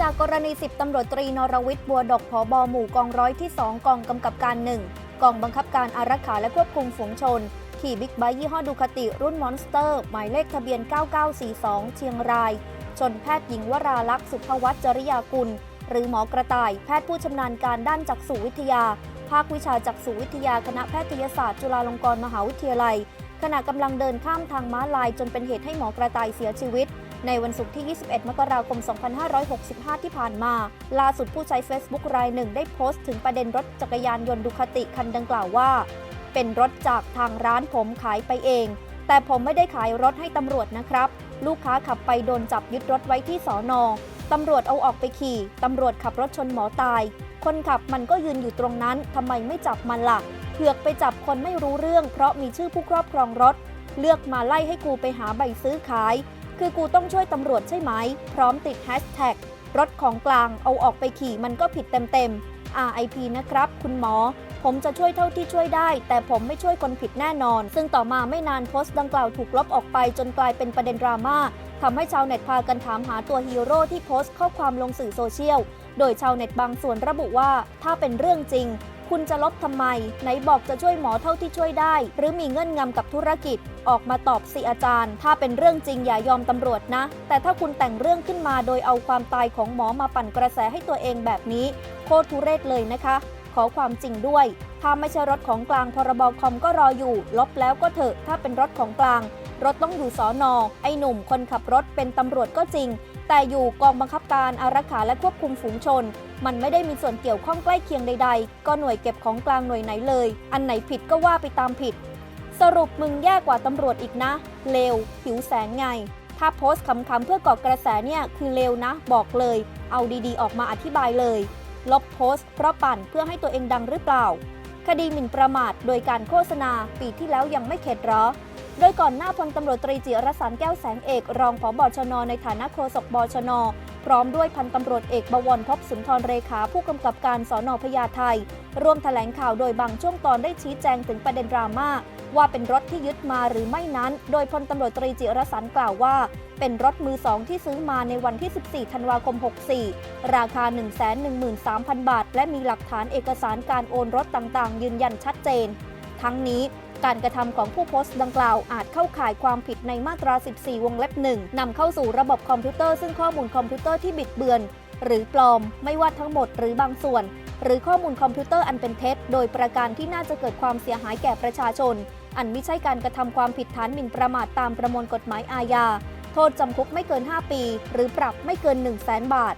จากกรณี 10ตำรวจตรีนรวิทย์บัวดกผบหมู่กองร้อยที่ 2 กองกำกับการ 1 กองบังคับการอารักขาและควบคุมฝูงชน ขี่บิ๊กไบค์ยี่ห้อดูคาติรุ่นมอนสเตอร์ หมายเลขทะเบียน 9942 เชียงราย ชนแพทย์หญิงวราลักษณ์สุภวัฒน์จริยากุล หรือหมอกระต่าย แพทย์ผู้ชำนาญการด้านจักษุวิทยา ภาควิชาจักษุวิทยาคณะแพทยศาสตร์จุฬาลงกรณ์มหาวิทยาลัย ขณะกำลังเดินข้ามทางม้าลายจนเป็นเหตุให้หมอกระต่ายเสียชีวิต ในวันศุกร์ที่ 21 มกราคม 2565 ที่ผ่านมา ล่าสุดผู้ใช้ Facebook รายหนึ่งได้โพสต์ถึงประเด็นรถจักรยานยนต์ดูคาติคันดังกล่าวว่า เป็นรถจากทางร้านผมขายไปเอง แต่ผมไม่ได้ขายรถให้ตำรวจนะครับ ลูกค้าขับไปโดนจับยึดรถไว้ที่สอนอตำรวจเอาออกไปขี่ ตำรวจขับรถชนหมอตาย คนขับมันก็ยืนอยู่ตรงนั้น ทำไมไม่จับมันล่ะเผือกไปจับคนไม่รู้เรื่อง เพราะมีชื่อผู้ครอบครองรถ เลือกมาไล่ให้กูไปหาใบซื้อขาย คือกูต้องช่วยตำรวจใช่ไหม พร้อมติดแฮชแท็กรถของกลางเอาออกไปขี่มันก็ผิดเต็มๆ RIP นะครับ คุณหมอ ผมจะช่วยเท่าที่ช่วยได้ แต่ผมไม่ช่วยคนผิดแน่นอน ซึ่งต่อมาไม่นานโพสต์ดังกล่าวถูกลบออกไปจนกลายเป็นประเด็นดราม่าทำให้ชาวเน็ตพากันถามหาตัวฮีโร่ที่โพสต์ข้อความลงสื่อโซเชียล โดยชาวเน็ตบางส่วนระบุว่า ถ้าเป็นเรื่องจริง คุณจะลบทำไม ไหนบอกจะช่วยหมอเท่าที่ช่วยได้ หรือมีเงื่อนงำกับธุรกิจ ออกมาตอบสิอาจารย์ ถ้าเป็นเรื่องจริงอย่ายอมตำรวจนะ แต่ถ้าคุณแต่งเรื่องขึ้นมาโดยเอาความตายของหมอมาปั่นกระแสให้ตัวเองแบบนี้ โคตรทุเรศเลยนะคะ ขอความจริงด้วย ถ้าไม่ใช่รถของกลางพรบคอมก็รออยู่ ลบแล้วก็เถอะ ถ้าเป็นรถของกลาง รถต้องอยู่สอนอไอ้หนุ่มคนขับรถเป็นตำรวจก็จริง แต่อยู่กองบังคับการอารักขาและควบคุมฝูงชน มันไม่ได้มีส่วนเกี่ยวข้องใกล้เคียงใด ๆ ก็หน่วยเก็บของกลางหน่วยไหนเลย อันไหนผิดก็ว่าไปตามผิด สรุปมึงแย่กว่าตำรวจอีกนะ เลวหิวแสงไง ถ้าโพสต์ขำๆเพื่อก่อกระแสเนี่ยคือเลวนะ บอกเลย เอาดีๆ ออกมาอธิบายเลย ลบโพสต์เพราะปั่นเพื่อให้ตัวเองดังหรือเปล่า คดีหมิ่นประมาทโดยการโฆษณาปีที่แล้วยังไม่เข็ดหรอ โดยก่อนหน้าพลตำรวจตรีจิรสันแก้วแสงเอก รองผบชน ในฐานะโฆษกบชน พร้อมด้วยพันตำรวจเอกบวรพบสุนทรเรขาผู้กำกับการสอนอพญาไทร่วมแถลงข่าวโดยบางช่วงตอนได้ชี้แจงถึงประเด็นดราม่าว่าเป็นรถที่ยึดมาหรือไม่นั้น โดยพลตำรวจตรีจิรสันกล่าวว่า เป็นรถมือสองที่ซื้อมาในวันที่ 14 ธันวาคม 64 ราคา 113,000 บาท และมีหลักฐานเอกสารการโอนรถต่างๆ ยืนยันชัดเจน ทั้งนี้ การกระทำของผู้โพสต์ดังกล่าวอาจเข้าข่ายความผิดในมาตรา 14 วงเล็บหนึ่งนำเข้าสู่ระบบคอมพิวเตอร์ซึ่งข้อมูลคอมพิวเตอร์ที่บิดเบือน หรือปลอมไม่ว่าทั้งหมดหรือบางส่วน หรือข้อมูลคอมพิวเตอร์อันเป็นเท็จ โดยประการที่น่าจะเกิดความเสียหายแก่ประชาชน อันไม่ใช่การกระทำความผิดฐานหมิ่นประมาทตามประมวลกฎหมายอาญาโทษจำคุกไม่เกิน 5 ปี หรือปรับไม่เกิน 1 0 0 0 0แบาท